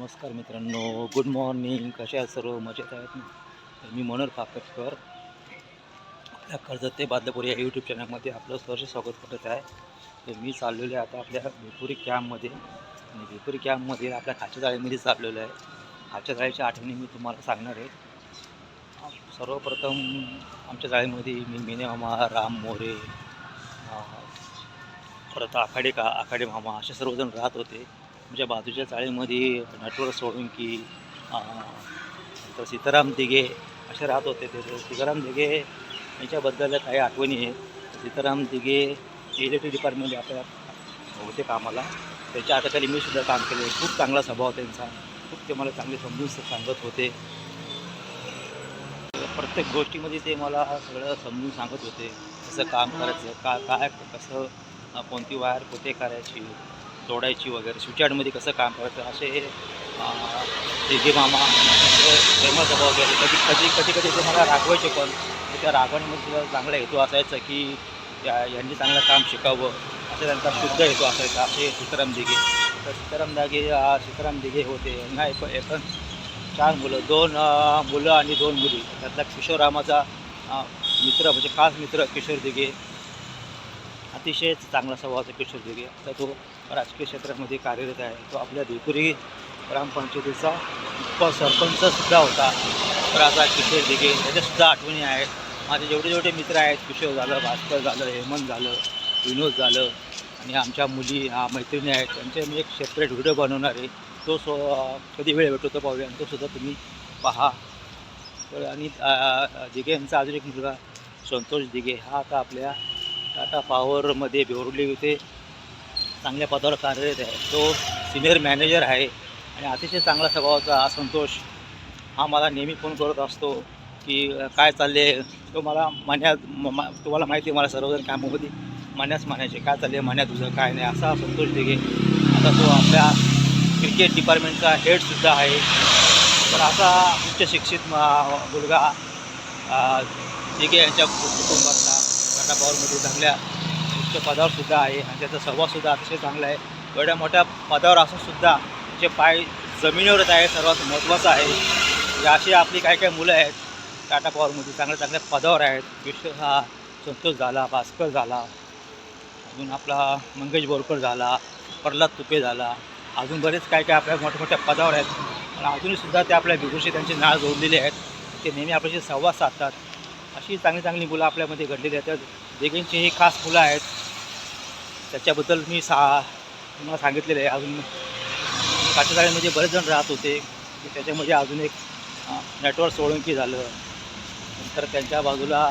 नमस्कार मित्रांनो good morning कसे आहेत सर्व? मजेत आहेत ना? तर मी मनोहर काकटकर आपल्या कर्जत ते बादलपूर या यूट्यूब चॅनलमध्ये आपलं सहर्ष स्वागत करत आहे. तर मी चाललेलो आहे आता आपल्या भिपुरी कॅम्पमध्ये आणि भिपुरी कॅम्पमध्ये आपल्या खाच्या जाळीमध्ये चाललेलो आहे. खाच्या जाळीच्या आठवणी मी तुम्हाला सांगणार आहे. सर्वप्रथम आमच्या जाळीमध्ये मी मिने मामा राम मोरे परत आखाडे का आखाडे मामा असे सर्वजण राहत होते. आमच्या बाजूच्या चाळीमध्ये नटवर सोळंकी नंतर सीताराम दिघे असे राहत होते ते. सीताराम दिघे यांच्याबद्दल काही आठवणी आहेत. सीताराम दिघे इलेक्ट्रिक डिपार्टमेंट आपल्या होते कामाला. त्याच्या हाताखाली मी सुद्धा काम केले. खूप चांगला स्वभाव त्यांचा. खूप ते मला चांगले समजून सांगत होते. प्रत्येक गोष्टीमध्ये ते मला सगळं समजून सांगत होते. कसं काम करायचं का काय कसं कोणती वायर कुठे करायची तोडायची वगैरे स्विचयार्डमध्ये कसं काम करायचं असे जे दिघे मामा फेमस वगैरे कधी कधी कधी कधी ते मला रागवायचे पण तर त्या रागवण्यामध्ये सुद्धा चांगला हेतू असायचा की या यांनी चांगलं काम शिकावं असं त्यांचा शुद्ध हेतू असायचा असे सीताराम दिघे. तर सीताराम दागे सीताराम दिघे होते यांना एक एकूण चार मुलं दोन मुलं आणि दोन मुली. त्यातला किशोररामाचा मित्र म्हणजे खास मित्र किशोर दिघे. अतिशय चांगला स्वभावाचा किशोर दिघे. तर तो राजकीय क्षेत्रामध्ये कार्यरत आहे. तो आपल्या देपुरी ग्रामपंचायतीचा उपसरपंचसुद्धा होता. तर आता किशोर दिघे त्याच्यासुद्धा आठवणी आहेत. माझे जेवढे जेवढे मित्र आहेत किशोर झालं भास्कर झालं हेमंत झालं विनोद झालं आणि आमच्या मुली हा मैत्रिणी आहेत. त्यांचे मी एक सेपरेट व्हिडिओ बनवणारे. तो सो कधी वेळ भेटतो तो पाहूया. आणि तोसुद्धा तुम्ही पहा. तर आणि दिघे यांचा अजून एक मुलगा संतोष दिघे. हा आता आपल्या टाटा पॉवरमध्ये बेवरली होते. चांगल्या पदावर कार्यरत आहे. तो सिनियर मॅनेजर आहे आणि अतिशय चांगला स्वभावाचा हा संतोष हा मला नेहमी फोन करत असतो की काय चालले तो मला मान्या म- मा- तुम्हाला माहिती आहे मला सर्वजण कामामध्ये मान्याच मानायचे काय चालले मान्या तुझं काय नाही. असा संतोष दिघे आता तो आपल्या क्रिकेट डिपार्टमेंटचा हेडसुद्धा आहे. तर असा उच्च शिक्षित मुलगा दिघे यांच्या कुटुंबातला टाटा पॉवरमध्ये चांगल्या उच्च पदावर सुद्धा आहे आणि त्याचा स्वभावसुद्धा अतिशय चांगला आहे. एवढ्या मोठ्या पदावर असून सुद्धा त्याचे पाय जमिनीवरच आहे सर्वात महत्त्वाचं आहे. अशी आपली काही काही मुलं आहेत टाटा पॉवरमध्ये चांगल्या चांगल्या पदावर आहेत. विश्व हा संतोष झाला भास्कर झाला अजून आपला मंगेश बोरकर झाला प्रल्हाद तुपे झाला. अजून बरेच काय काय आपल्या मोठ्या मोठ्या पदावर आहेत. पण अजूनसुद्धा ते आपल्या बिगुरशी त्यांचे नाळ जोडलेले आहेत. ते नेहमी आपल्याशी संवाद साधतात. अशी चांगली चांगली मुलं आपल्यामध्ये घडलेली आहेत. त्या देगेंची ही खास मुलं आहेत. त्याच्याबद्दल मी सा तुम्हाला सांगितलेलं आहे. अजून काठेजाळीमध्ये म्हणजे बरेच जण राहत होते. की त्याच्यामध्ये अजून एक नेटवर्क सोळंकी झालं. नंतर त्यांच्या बाजूला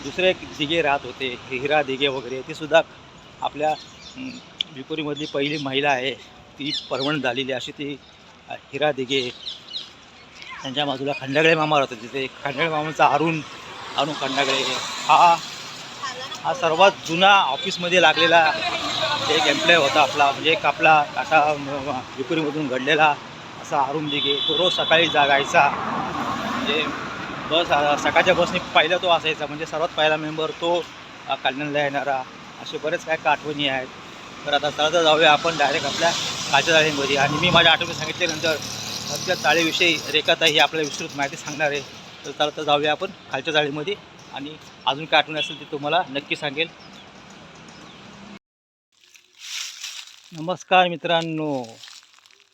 दुसरे एक दिघे राहत होते. हिरा दिघे वगैरे. ती सुद्धा आपल्या अं, विपुरीमधली पहिली महिला आहे. ती परवण झालेली अशी ती हिरा दिघे. त्यांच्या बाजूला खंडागळे मामा राहत होते. तिथे खंडागळे मामाचा अरुण अरुण खंडागळे. हा हा सर्वात जुना ऑफिसमध्ये लागलेला एक एम्प्लॉय होता आपला म्हणजे एक आपला असा विपुरीमधून घडलेला असा अरुण दिघे तो रोज सकाळी जागायचा. म्हणजे बस सकाळच्या बसने पहिला तो असायचा म्हणजे सर्वात पहिला मेंबर तो अ, कल्याणला येणारा असे बरेच काय काय आठवणी आहेत. तर आता सरळ जाऊया आपण डायरेक्ट आपल्या काच्या जाळीमध्ये. आणि मी माझ्या आठवणी सांगितल्यानंतर आपल्या चाळीविषयी रेखाताई ही आपल्याला विस्तृत माहिती सांगणार आहे. तर चालत जाऊया आपण खालच्या जाळीमध्ये. आणि अजून काय आठवण असेल ते तुम्हाला नक्की सांगेल. नमस्कार मित्रांनो.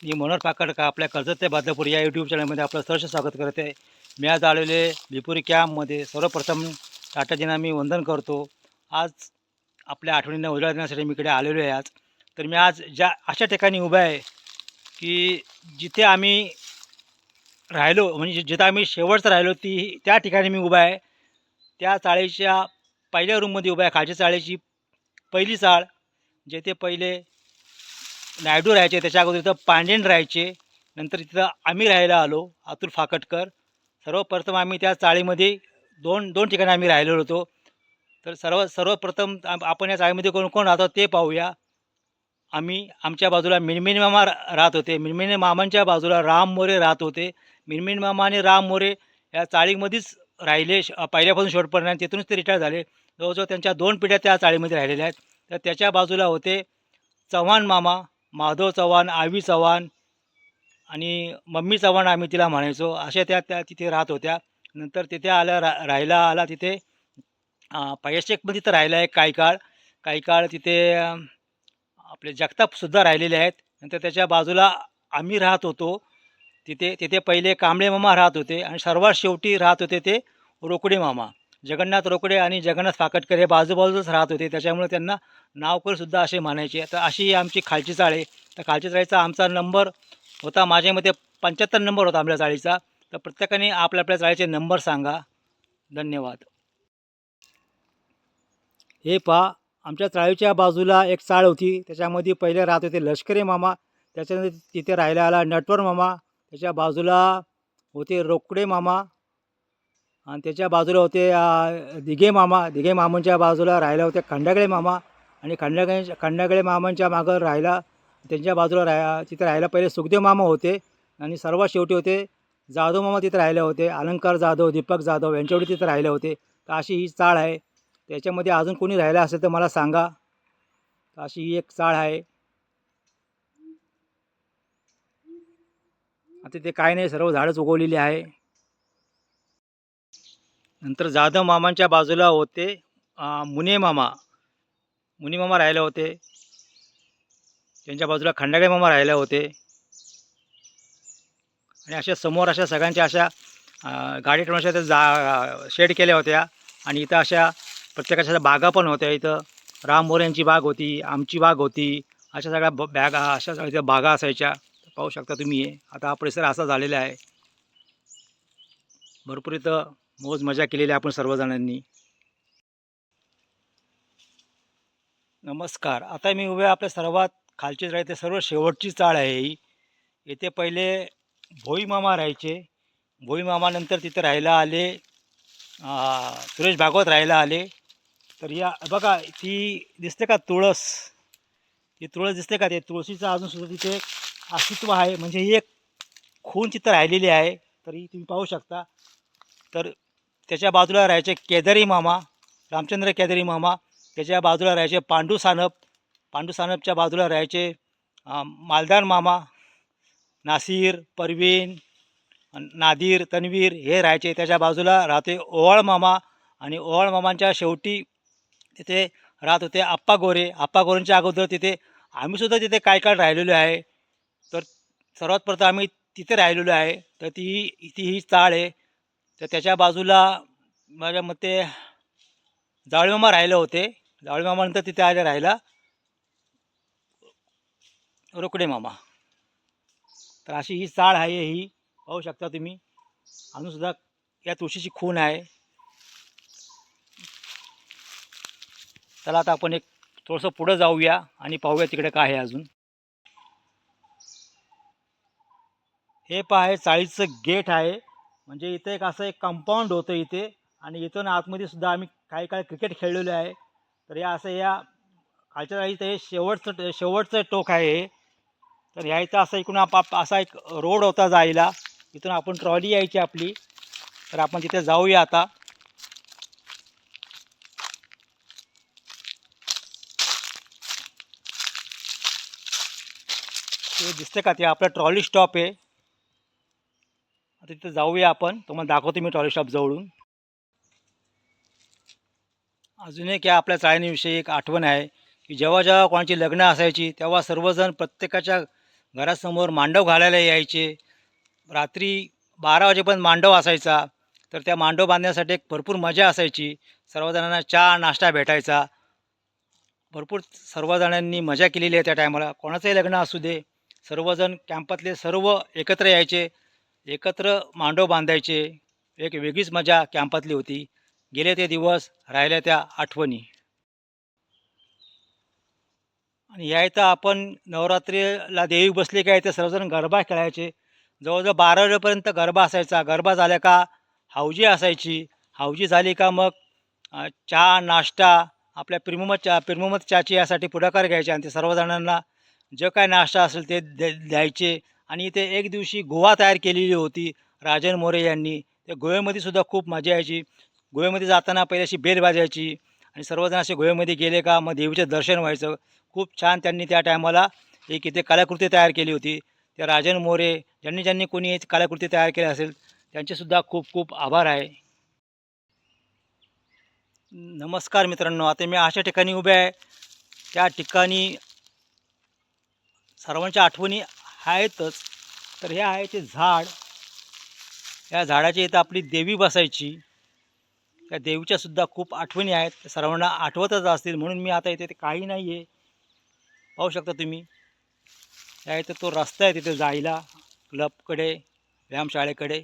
मी मनोहर पाकडका आपल्या कर्जत ते या यूट्यूब चॅनलमध्ये आपलं सहर्ष स्वागत करत. आहे मी आज आलेले भिपुरी कॅम्पमध्ये. सर्वप्रथम टाटाजींना मी वंदन करतो. आज आपल्या आठवणींना उजाळा देण्यासाठी मी इकडे आलेलो आहे आज. तर मी आज ज्या अशा ठिकाणी उभा आहे की जिथे आम्ही राहिलो म्हणजे जिथं आम्ही शेवटचं राहिलो ती त्या ठिकाणी मी उभा आहे. त्या चाळीच्या पहिल्या रूममध्ये उभा आहे. खालच्या चाळीची पहिली चाळ जेथे पहिले नायडू राहायचे त्याच्या अगोदर तिथं पांडेन राहायचे नंतर तिथं आम्ही राहायला आलो अतुल फाकटकर. सर्वप्रथम आम्ही त्या चाळीमध्ये दोन दोन ठिकाणी आम्ही राहिलेलो होतो. तर सर्व सर्वप्रथम आपण या चाळीमध्ये कोण कोण राहतो ते पाहूया. आम्ही आमच्या बाजूला मिनमिन मामा राहत होते. मिनमिन मामांच्या बाजूला राम मोरे राहत होते. मिनमिन मामा आणि राम मोरे या चाळीमध्येच राहिले श- पहिल्यापासून शेवटपर्यंत आणि तिथूनच ते रिटायर झाले. जवळजवळ त्यांच्या दोन पिढ्या त्या चाळीमध्ये राहिलेल्या आहेत. तर त्याच्या बाजूला होते चव्हाण मामा माधव चव्हाण आवी चव्हाण आणि मम्मी चव्हाण आम्ही तिला म्हणायचो. अशा त्या त्या तिथे राहत होत्या. नंतर तिथे आल्या रा राहायला आला तिथे. पैशेकमध्ये तिथं राहिला आहे काही काळ. काही काळ तिथे आपले जगतापसुद्धा राहिलेले आहेत. नंतर त्याच्या बाजूला आम्ही राहत होतो. तिथे तिथे पहिले कांबळे मामा राहत होते आणि सर्वात शेवटी राहत होते ते रोकडे मामा. जगन्नाथ रोकडे आणि जगन्नाथ फाकटकर हे बाजूबाजूच राहत होते. त्याच्यामुळे त्यांना नावकरसुद्धा असे मानायचे. तर अशी ही आमची खालची चाळ. आहे तर खालची चाळीचा आमचा नंबर होता. माझ्या मते पंच्याहत्तर नंबर होता आपल्या चाळीचा. तर प्रत्येकाने आपल्या आपल्या चाळीचे नंबर सांगा. धन्यवाद. हे पहा. आमच्या चाळीच्या बाजूला एक चाळ होती. त्याच्यामध्ये पहिले राहत होते लष्करी मामा. त्याच्यानंतर तिथे राहायला आला नटवर मामा. त्याच्या बाजूला होते रोकडे मामा आणि त्याच्या बाजूला होते दिघे मामा. दिघे मामांच्या बाजूला राहिल्या होत्या खंडागळे मामा आणि खंडागळे खंडागळे मामांच्या मागं राहिला त्यांच्या बाजूला राहा तिथे राहायला पहिले सुखदेव मामा होते आणि सर्वात शेवटी होते जाधव मामा तिथे राहिले होते अलंकार जाधव दीपक जाधव यांच्यावर तिथे राहिले होते. तर अशी ही चाळ आहे. त्याच्यामध्ये अजून कोणी राहिलं असेल तर मला सांगा. अशी ही एक चाळ आहे. आता ते काय नाही सर्व झाडंच उगवलेली आहे. नंतर जाधव मामांच्या बाजूला होते मुने मामा. मुनी मामा राहिले होते. त्यांच्या बाजूला खंडागळे मामा राहिले होते. आणि अशा समोर अशा सगळ्यांच्या अशा गाडी ठेवण्याच्या अशा त्या जा शेड केल्या होत्या. आणि इथं अशा प्रत्येकाच्या बागा पण होत्या इथं. राम मोरे यांची बाग होती आमची बाग होती. अशा सगळ्या बॅगा अशा सगळ्या बागा असायच्या. पाहू शकता तुम्ही. आता हा परिसर असा झालेला आहे. भरपूर इथं मौज मजा केलेली आहे आपण सर्वजणांनी. नमस्कार. आता मी उभे आपल्या सर्वात खालची राहते सर्व शेवटची चाळ आहे ही. येथे पहिले भोई मामा राहायचे. भोई मामानंतर तिथे राहायला आले. सुरेश भागवत राहायला आले. तर या बघा ती दिसते का तुळस? ती तुळस दिसते का? ते तुळशीचं अजूनसुद्धा तिथे अस्तित्व आहे. म्हणजे ही एक खून चित्र राहिलेली आहे. तरी तुम्ही पाहू शकता. तर त्याच्या बाजूला राहायचे केदारी मामा रामचंद्र केदारी मामा. त्याच्या बाजूला राहायचे पांडू सानप. पांडू सानपच्या बाजूला राहायचे मालदान मालदार मामा नासिर परवीन नादिर तन्वीर हे राहायचे. त्याच्या बाजूला राहते ओवाळ मामा आणि ओवाळ मामांच्या शेवटी तिथे राहत होते आप्पा गोरे. आप्पा गोरेंच्या अगोदर तिथे आम्हीसुद्धा तिथे काय काळ राहिलेलो आहे. सर्वात प्रथम आम्ही तिथे राहिलेलो आहे. तर ती ती ही चाळ आहे. तर त्याच्या बाजूला माझ्या मते जावळीमामा राहिले होते. जावळीमामानंतर तिथे आले राहिला. रोकडे मामा. तर अशी ही चाळ आहे ही पाहू शकता तुम्ही. अजूनसुद्धा या तुळशीची खून आहे. चला आता आपण एक थोडंसं पुढं जाऊया आणि पाहूया तिकडे काय आहे अजून. हे पहा हे चाळीचं गेट आहे. म्हणजे इथं एक असं एक कंपाऊंड होतं इथे. आणि इथून आतमध्ये सुद्धा आम्ही काही काळ क्रिकेट खेळलेलो आहे. तर या असं या खालच्या चाळीचं हे शेवटचं शेवटचं टोक आहे तर ह्या इथं असं इकडून आप असा एक रोड होता जायला. इथून आपण ट्रॉली यायची आपली. तर आपण तिथे जाऊया आता. ते दिसते का ते आपलं ट्रॉली स्टॉप आहे. आता तिथं जाऊया आपण. तुम्हाला दाखवतो मी टॉयलेट शॉप जवळून. अजून एक या आपल्या चाळणीविषयी एक आठवण आहे की जेव्हा जेव्हा कोणाची लग्न असायची तेव्हा सर्वजण प्रत्येकाच्या घरासमोर मांडव घालायला यायचे. रात्री बारा वाजेपर्यंत मांडव असायचा तर त्या मांडव बांधण्यासाठी एक भरपूर मजा असायची. सर्वजणांना चहा नाश्ता भेटायचा. भरपूर सर्वजणांनी मजा केलेली आहे त्या टायमाला कोणाचंही लग्न असू दे सर्वजण कॅम्पातले सर्व एकत्र यायचे. एकत्र मांडव बांधायचे. एक वेगळीच मजा कॅम्पातली होती. गेले ते दिवस राहिल्या त्या आठवणी. आणि या इथं आपण नवरात्रीला देवी बसले काय ते सर्वजण गरबा खेळायचे. जवळजवळ बारा वेळेपर्यंत गरबा असायचा. गरबा झाल्या का? हावजी असायची. हावजी झाली का मग? चहा नाश्ता आपल्या प्रिमोमत चा प्रिमोमत चहाची यासाठी पुढाकार घ्यायचे आणि ते सर्वजणांना जे काय नाश्ता असेल ते द्या द्यायचे. आणि इथे एक दिवशी गोवा तयार केलेली होती राजन मोरे यांनी. त्या गोव्यामध्ये सुद्धा खूप मजा यायची. गोव्यामध्ये जाताना पहिले अशी बेल वाजायची आणि सर्वजण असे गोव्यामध्ये गेले का मग देवीचं दर्शन व्हायचं. खूप छान त्यांनी त्या टायमाला एक इथे कलाकृती तयार केली होती. त्या राजन मोरे ज्यांनी ज्यांनी कोणी कलाकृती तयार केली असेल त्यांचेसुद्धा खूप खूप आभार आहे. नमस्कार मित्रांनो आता मी अशा ठिकाणी उभे आहे. त्या ठिकाणी सर्वांच्या आठवणी आहेतच तर हे आहे ते झाड. या झाडाच्या इथं आपली देवी बसायची. त्या देवीच्या सुद्धा खूप आठवणी आहेत. सर्वांना आठवतच असतील. म्हणून मी आता इथे ते काही नाही आहे पाहू शकता तुम्ही. या इथं तो रस्ता आहे तिथे जायला. क्लबकडे व्यायामशाळेकडे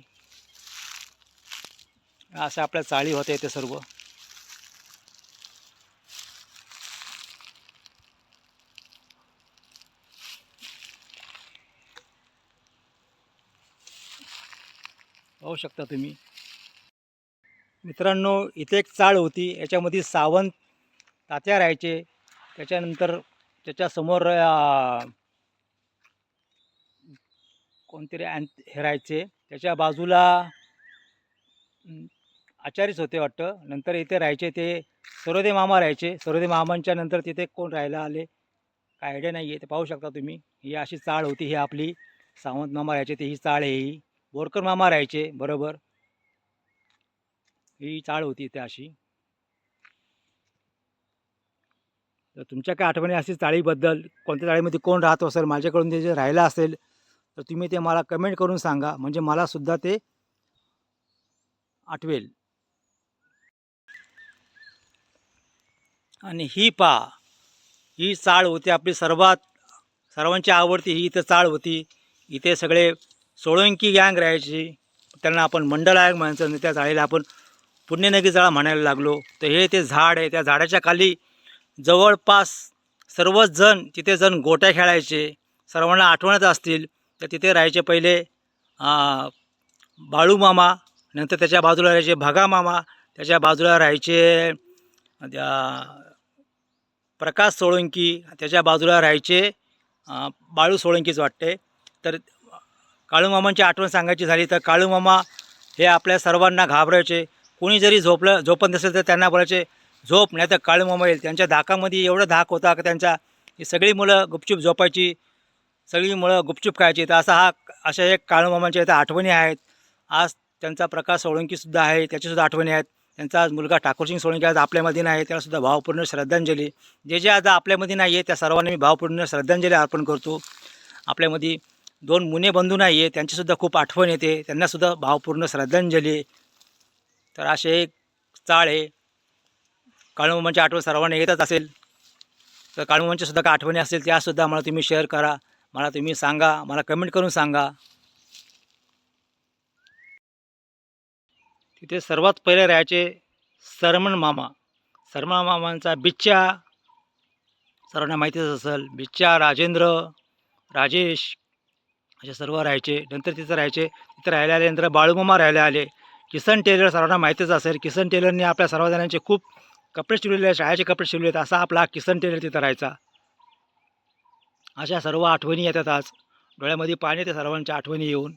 असं आपल्या चाळी होते इथे सर्व. पाहू शकता तुम्ही. मित्रांनो इथे एक चाळ होती. याच्यामध्ये सावंत तात्या राहायचे. त्याच्यानंतर त्याच्यासमोर कोणतरी अँत हे राहायचे. त्याच्या बाजूला आचार्यच होते वाटतं. नंतर इथे राहायचे ते सरोदे मामा राहायचे. सरोदे मामांच्या नंतर तिथे कोण राहायला आले? काय आयडिया नाही आहे ते पाहू शकता तुम्ही. ही अशी चाळ होती. ही आपली सावंत मामा राहायचे. ते ही चाळ आहे ही. बोरकर मामा राहायचे बरोबर. ही चाळ होती इथे अशी. तर तुमच्या काय आठवणी असतील चाळीबद्दल? कोणत्या चाळीमध्ये कोण राहतो असेल? माझ्याकडून ते जे राहिलं असेल तर तुम्ही ते मला कमेंट करून सांगा. म्हणजे मलासुद्धा ते आठवेल. आणि ही पा ही चाळ होती आपली सर्वात सर्वांची आवडती ही इथं चाळ होती. इथे सगळे सोळंकी गँग राहायची. त्यांना आपण मंडळायक म्हणायचं आणि त्या झाडेला आपण पुण्यनगी जाळा म्हणायला लागलो. तर हे ते झाड आहे. त्या झाडाच्या खाली जवळपास सर्वच जण तिथे जण गोट्या खेळायचे. सर्वांना आठवणच असतील. तर तिथे राहायचे पहिले बाळू मामा नंतर त्याच्या बाजूला राहायचे भगा मामा त्याच्या बाजूला राहायचे त्या प्रकाश सोळंकी त्याच्या बाजूला राहायचे बाळू सोळंकीच वाटते. तर काळूमामांची आठवण सांगायची झाली तर काळूमामा हे आपल्या सर्वांना घाबरायचे. कोणी जरी झोपलं झोपत नसेल तर त्यांना बोलायचे झोप नाही तर काळूमामा येईल. त्यांच्या धाकामध्ये एवढं धाक होता का त्यांचा ही सगळी मुलं गुपचूप झोपायची सगळी मुलं गुपचूप खायची. तर असा हा अशा एक काळूमामांच्या इथं आठवणी आहेत. आज त्यांचा प्रकाश सोळंकीसुद्धा आहे त्याच्यासुद्धा आठवणी आहेत. त्यांचा आज मुलगा ठाकूरसिंग सोळंकी आज आपल्यामध्ये नाही त्यालासुद्धा भावपूर्ण श्रद्धांजली. जे जे आज आपल्यामध्ये नाही आहे त्या सर्वांना मी भावपूर्ण श्रद्धांजली अर्पण करतो. आपल्यामध्ये दोन मुने बंधू नाही आहे त्यांचीसुद्धा खूप आठवण येते. त्यांनासुद्धा भावपूर्ण श्रद्धांजली. तर असे एक चाळ आहे. काळूमांची आठवण सर्वांना येतच असेल. तर काळूमांच्यासुद्धा काय आठवणी असतील त्यासुद्धा मला तुम्ही शेअर करा. मला तुम्ही सांगा. मला कमेंट करून सांगा. तिथे सर्वात पहिले राहायचे सरमण मामा. सरमण मामांचा बिच्च्या सर्वांना माहितीच असेल. बिच्चा राजेंद्र राजेश असे सर्व राहायचे नंतर तिथं राहायचे. तिथं राहायला नंतर बाळूमामा राहायला आले. किसन टेलर सर्वांना माहितीच असेल किसन टेलरने आपल्या सर्वजणांचे खूप कपडे शिवलेले शाळेचे कपडे शिवले असा आपला किसन टेलर तिथं राहायचा. अशा सर्व आठवणी येतात आज. डोळ्यामध्ये पाणी येते सर्वांच्या आठवणी येऊन.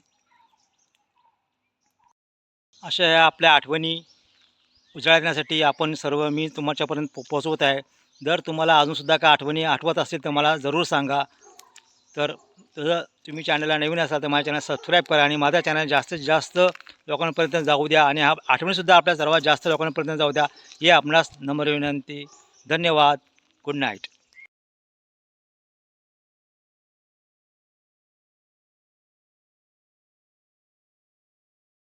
अशा या आपल्या आठवणी उजाळण्यासाठी आपण सर्व मी तुमच्यापर्यंत पो पोचवत आहे. जर तुम्हाला अजूनसुद्धा काय आठवणी आठवत असतील तर मला जरूर सांगा. तर तसं तुम्ही चॅनलला नवीन असाल तर माझ्या चॅनल सबस्क्राईब करा आणि माझा चॅनल जास्तीत जास्त लोकांपर्यंत जाऊ द्या आणि हा आठवणीसुद्धा आपल्या सर्वात जास्त लोकांपर्यंत जाऊ द्या. हे आपणास नम्र विनंती. धन्यवाद. Good night